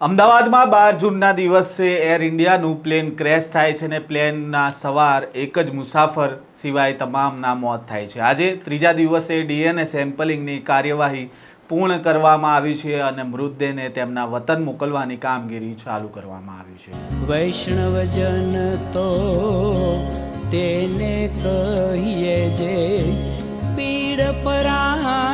અમદાવાદમાં બાર જૂનના દિવસે એર ઇન્ડિયાનું પ્લેન ક્રેશ થાય છે અને પ્લેનના સવાર એક જ મુસાફર સિવાય તમામના મોત થાય છે. આજે ત્રીજા દિવસે ડીએનએ સેમ્પલિંગની કાર્યવાહી પૂર્ણ કરવામાં આવી છે અને મૃતદેહને તેમના વતન મોકલવાની કામગીરી ચાલુ કરવામાં આવી છે. વૈષ્ણવજન તો તેને કહીએ જે પીડ પરાઈ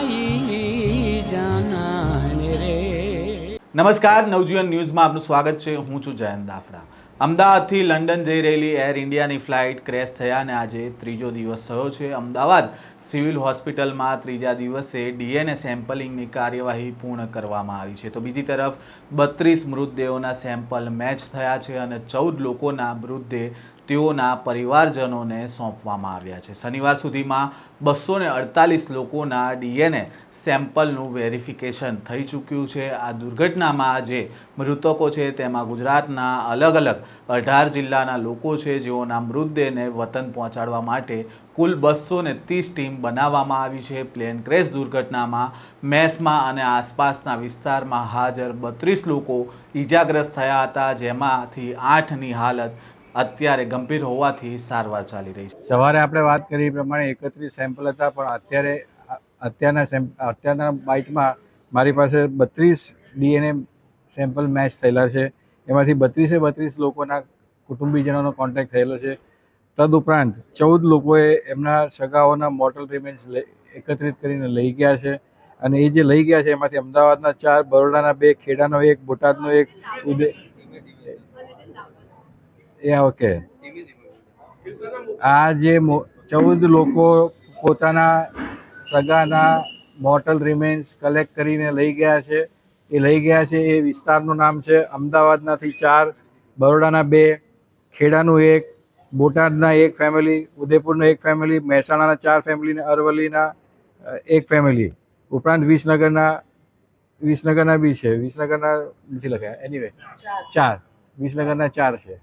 નમસ્કાર, નવજીવન ન્યૂઝમાં આપનું સ્વાગત છે. હું છું જયંત દાફડા. અમદાવાદથી લંડન જઈ રહેલી એર ઇન્ડિયાની ફ્લાઇટ ક્રેશ થયા અને આજે ત્રીજો દિવસ થયો છે. અમદાવાદ સિવિલ હોસ્પિટલમાં ત્રીજા દિવસે ડીએનએ સેમ્પલિંગની કાર્યવાહી પૂર્ણ કરવામાં આવી છે. તો બીજી તરફ, બત્રીસ મૃતદેહોના સેમ્પલ મેચ થયા છે અને ચૌદ લોકોના મૃતદેહ તેઓના પરિવારજનોને સોંપવામાં આવ્યા છે. શનિવાર સુધીમાં બસો ને અડતાલીસ લોકોના ડીએનએ સેમ્પલનું વેરિફિકેશન થઈ ચૂક્યું છે. આ દુર્ઘટનામાં જે મૃતકો છે તેમાં ગુજરાતના અલગ અલગ અઢાર જિલ્લાના લોકો છે જેઓના મૃતદેહને વતન પહોંચાડવા માટે કુલ બસો ને ત્રીસ ટીમ બનાવવામાં આવી છે. પ્લેન ક્રેશ દુર્ઘટનામાં મેસમાં અને આસપાસના વિસ્તારમાં હાજર બત્રીસ લોકો ઈજાગ્રસ્ત થયા હતા, જેમાંથી આઠની હાલત અત્યારે ગંભીર હોવાથી સારવાર ચાલી રહી છે. સવારે આપણે વાત કરી પ્રમાણે એકત્રીસ સેમ્પલ હતા, પણ અત્યારે અત્યારના સેમ્પ અત્યારના બાઇકમાં મારી પાસે બત્રીસ ડીએનએ સેમ્પલ મેચ થયેલા છે. એમાંથી બત્રીસે બત્રીસ લોકોના કુટુંબીજનોનો કોન્ટેક્ટ થયેલો છે. તદુપરાંત ચૌદ લોકોએ એમના સગાઓના મોર્ટલ રિમેન્સ એકત્રિત કરીને લઈ ગયા છે. અને એ જે લઈ ગયા છે, એમાંથી અમદાવાદના ચાર, બરોડાના બે, ખેડાનો એક, બોટાદનો એક, ઉદય એ ઓકે આ જે મો- ચૌદ લોકો પોતાના સગાના મોર્ટલ રિમેન્સ કલેક્ટ કરીને લઈ ગયા છે. એ લઈ ગયા છે એ વિસ્તારનું નામ છે અમદાવાદનાથી ચાર બરોડાના બે ખેડાનું એક બોટાદના એક ફેમિલી ઉદયપુરનું એક ફેમિલી મહેસાણાના ચાર ફેમિલી ને અરવલ્લીના એક ફેમિલી ઉપરાંત વિસનગરના વિસનગરના બી છે. વિસનગરના નથી લખ્યા. એનીવે ચાર. વિસનગરના ચાર છે.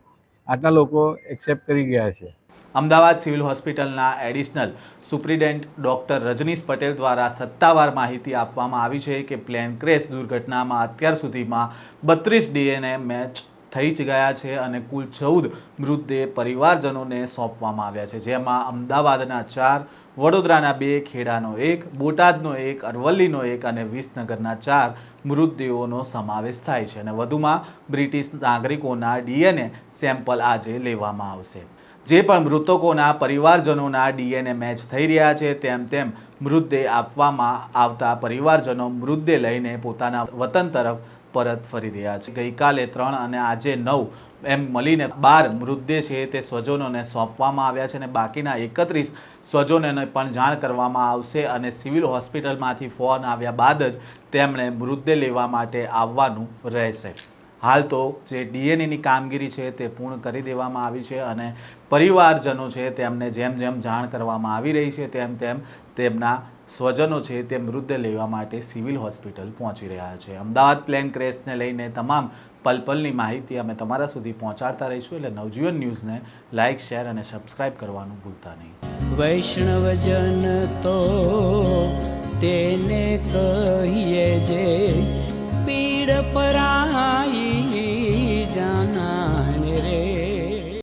આટલા લોકો એક્સેપ્ટ કરી ગયા છે. અમદાવાદ સિવિલ હોસ્પિટલના additional superintendent doctor Rajneesh Patel દ્વારા સત્તાવાર માહિતી આપવામાં આવી છે કે પ્લેન ક્રેશ દુર્ઘટનામાં અત્યાર સુધીમાં બત્રીસ ડીએનએ મેચ થઈ જ ગયા છે અને કુલ ચૌદ મૃતદેહ પરિવારજનોને સોંપવામાં આવ્યા છે. જેમાં અમદાવાદના ચાર, વડોદરાના બે, ખેડાનો એક, બોટાદનો એક, અરવલ્લીનો એક અને વિસનગરના ચાર મૃતદેહોનો સમાવેશ થાય છે અને વધુમાં બ્રિટિશ નાગરિકોના ડીએનએ સેમ્પલ આજે લેવામાં આવશે. જે પણ મૃતકોના પરિવારજનોના ડીએનએ મેચ થઈ રહ્યા છે, તેમ તેમ મૃતદેહ આપવામાં આવતા પરિવારજનો મૃતદેહ લઈને પોતાના વતન તરફ પરત ફરી રહ્યા છે. ગઈકાલે ત્રણ અને આજે નવ એમ મળીને બાર મૃતદેહ છે તે સ્વજનોને સોંપવામાં આવ્યા છે અને બાકીના એકત્રીસ સ્વજનોને પણ જાણ કરવામાં આવશે અને સિવિલ હોસ્પિટલમાંથી ફોન આવ્યા બાદ જ તેમણે મૃતદેહ લેવા માટે આવવાનું રહેશે. હાલ તો જે ડીએનએની કામગીરી છે તે પૂર્ણ કરી દેવામાં આવી છે અને પરિવારજનો છે તેમને જેમ જેમ જાણ કરવામાં આવી રહી છે તેમ તેમ તેમના સ્વજનો છે તે મૃતદેહ લેવા માટે સિવિલ હોસ્પિટલ પહોંચી રહ્યા છે. અમદાવાદ પ્લેન ક્રેશને લઈને તમામ પલપલની માહિતી અમે તમારા સુધી પહોંચાડતા રહીશું. એટલે નવજીવન ન્યૂઝને લાઇક શેર અને સબસ્ક્રાઇબ કરવાનું ભૂલતા નહીં. વૈષ્ણવજન તો તેને કહીએ જે પીડ જાના